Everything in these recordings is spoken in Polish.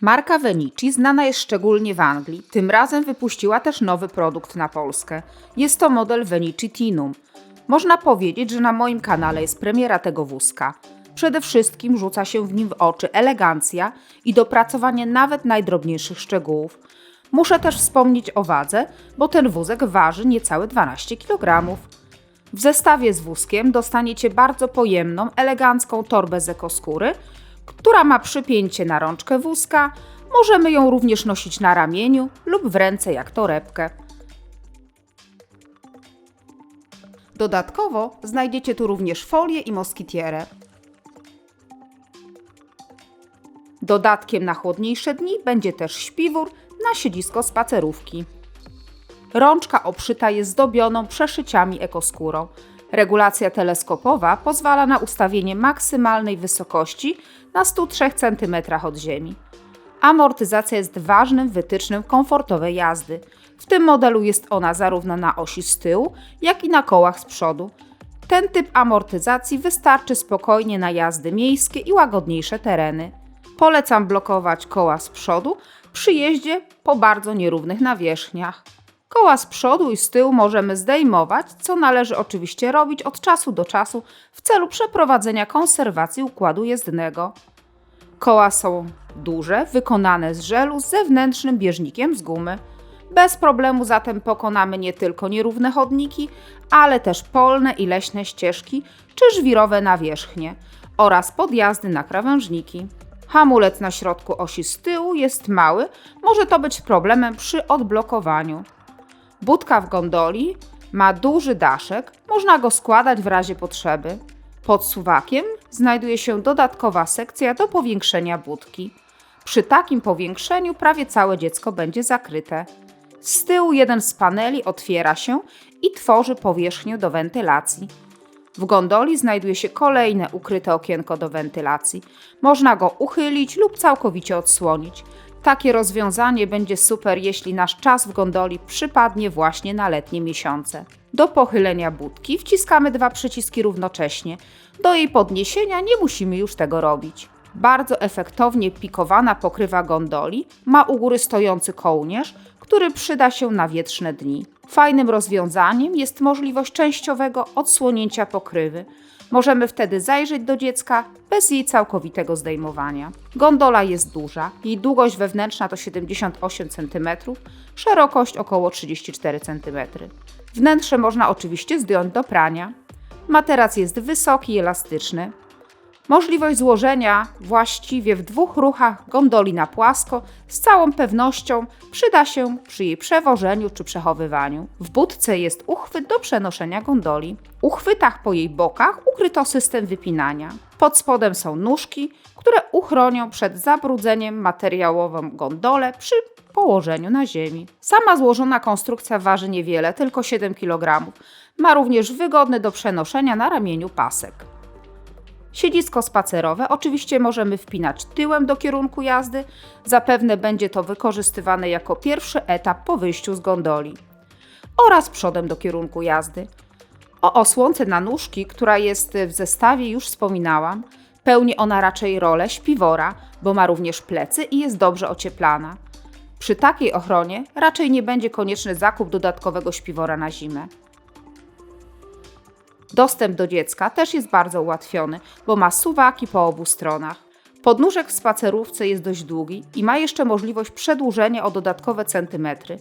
Marka Venici znana jest szczególnie w Anglii. Tym razem wypuściła też nowy produkt na Polskę. Jest to model Venici Tinum. Można powiedzieć, że na moim kanale jest premiera tego wózka. Przede wszystkim rzuca się w nim w oczy elegancja i dopracowanie nawet najdrobniejszych szczegółów. Muszę też wspomnieć o wadze, bo ten wózek waży niecałe 12 kg. W zestawie z wózkiem dostaniecie bardzo pojemną, elegancką torbę z ekoskóry, która ma przypięcie na rączkę wózka. Możemy ją również nosić na ramieniu lub w ręce jak torebkę. Dodatkowo znajdziecie tu również folię i moskitierę. Dodatkiem na chłodniejsze dni będzie też śpiwór na siedzisko spacerówki. Rączka obszyta jest zdobioną przeszyciami ekoskórą. Regulacja teleskopowa pozwala na ustawienie maksymalnej wysokości na 103 cm od ziemi. Amortyzacja jest ważnym wytycznym komfortowej jazdy. W tym modelu jest ona zarówno na osi z tyłu, jak i na kołach z przodu. Ten typ amortyzacji wystarczy spokojnie na jazdy miejskie i łagodniejsze tereny. Polecam blokować koła z przodu przy jeździe po bardzo nierównych nawierzchniach. Koła z przodu i z tyłu możemy zdejmować, co należy oczywiście robić od czasu do czasu w celu przeprowadzenia konserwacji układu jezdnego. Koła są duże, wykonane z żelu z zewnętrznym bieżnikiem z gumy. Bez problemu zatem pokonamy nie tylko nierówne chodniki, ale też polne i leśne ścieżki czy żwirowe nawierzchnie oraz podjazdy na krawężniki. Hamulec na środku osi z tyłu jest mały, może to być problemem przy odblokowaniu. Budka w gondoli ma duży daszek, można go składać w razie potrzeby. Pod suwakiem znajduje się dodatkowa sekcja do powiększenia budki. Przy takim powiększeniu prawie całe dziecko będzie zakryte. Z tyłu jeden z paneli otwiera się i tworzy powierzchnię do wentylacji. W gondoli znajduje się kolejne ukryte okienko do wentylacji. Można go uchylić lub całkowicie odsłonić. Takie rozwiązanie będzie super, jeśli nasz czas w gondoli przypadnie właśnie na letnie miesiące. Do pochylenia budki wciskamy dwa przyciski równocześnie. Do jej podniesienia nie musimy już tego robić. Bardzo efektownie pikowana pokrywa gondoli ma u góry stojący kołnierz, który przyda się na wietrzne dni. Fajnym rozwiązaniem jest możliwość częściowego odsłonięcia pokrywy. Możemy wtedy zajrzeć do dziecka bez jej całkowitego zdejmowania. Gondola jest duża, jej długość wewnętrzna to 78 cm, szerokość około 34 cm. Wnętrze można oczywiście zdjąć do prania. Materac jest wysoki i elastyczny. Możliwość złożenia właściwie w dwóch ruchach gondoli na płasko z całą pewnością przyda się przy jej przewożeniu czy przechowywaniu. W budce jest uchwyt do przenoszenia gondoli. U chwytach po jej bokach ukryto system wypinania. Pod spodem są nóżki, które uchronią przed zabrudzeniem materiałową gondolę przy położeniu na ziemi. Sama złożona konstrukcja waży niewiele, tylko 7 kg. Ma również wygodny do przenoszenia na ramieniu pasek. Siedzisko spacerowe oczywiście możemy wpinać tyłem do kierunku jazdy, zapewne będzie to wykorzystywane jako pierwszy etap po wyjściu z gondoli. Oraz przodem do kierunku jazdy. O osłonce na nóżki, która jest w zestawie, już wspominałam. Pełni ona raczej rolę śpiwora, bo ma również plecy i jest dobrze ocieplana. Przy takiej ochronie raczej nie będzie konieczny zakup dodatkowego śpiwora na zimę. Dostęp do dziecka też jest bardzo ułatwiony, bo ma suwaki po obu stronach. Podnóżek w spacerówce jest dość długi i ma jeszcze możliwość przedłużenia o dodatkowe centymetry.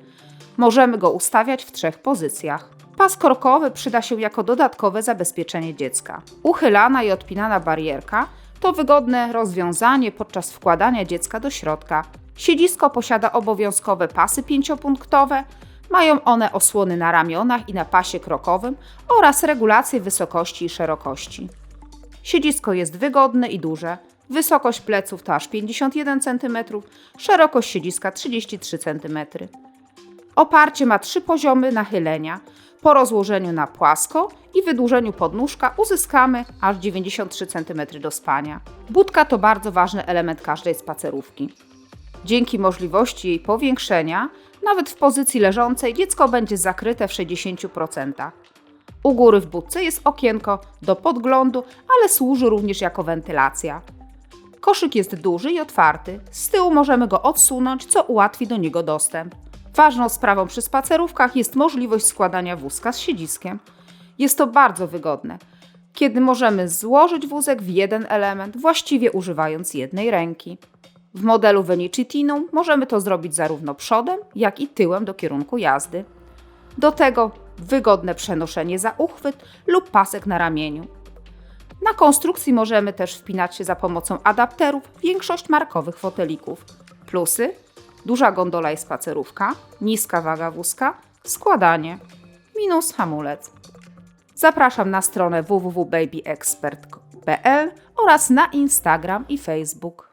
Możemy go ustawiać w trzech pozycjach. Pas korkowy przyda się jako dodatkowe zabezpieczenie dziecka. Uchylana i odpinana barierka to wygodne rozwiązanie podczas wkładania dziecka do środka. Siedzisko posiada obowiązkowe pasy pięciopunktowe, mają one osłony na ramionach i na pasie krokowym oraz regulację wysokości i szerokości. Siedzisko jest wygodne i duże. Wysokość pleców to aż 51 cm, szerokość siedziska 33 cm. Oparcie ma trzy poziomy nachylenia. Po rozłożeniu na płasko i wydłużeniu podnóżka uzyskamy aż 93 cm do spania. Budka to bardzo ważny element każdej spacerówki. Dzięki możliwości jej powiększenia, nawet w pozycji leżącej, dziecko będzie zakryte w 60%. U góry w budce jest okienko do podglądu, ale służy również jako wentylacja. Koszyk jest duży i otwarty. Z tyłu możemy go odsunąć, co ułatwi do niego dostęp. Ważną sprawą przy spacerówkach jest możliwość składania wózka z siedziskiem. Jest to bardzo wygodne, kiedy możemy złożyć wózek w jeden element, właściwie używając jednej ręki. W modelu Venicitinum możemy to zrobić zarówno przodem, jak i tyłem do kierunku jazdy. Do tego wygodne przenoszenie za uchwyt lub pasek na ramieniu. Na konstrukcji możemy też wpinać się za pomocą adapterów większość markowych fotelików. Plusy: duża gondola i spacerówka, niska waga wózka, składanie. Minus hamulec. Zapraszam na stronę www.babyexpert.pl oraz na Instagram i Facebook.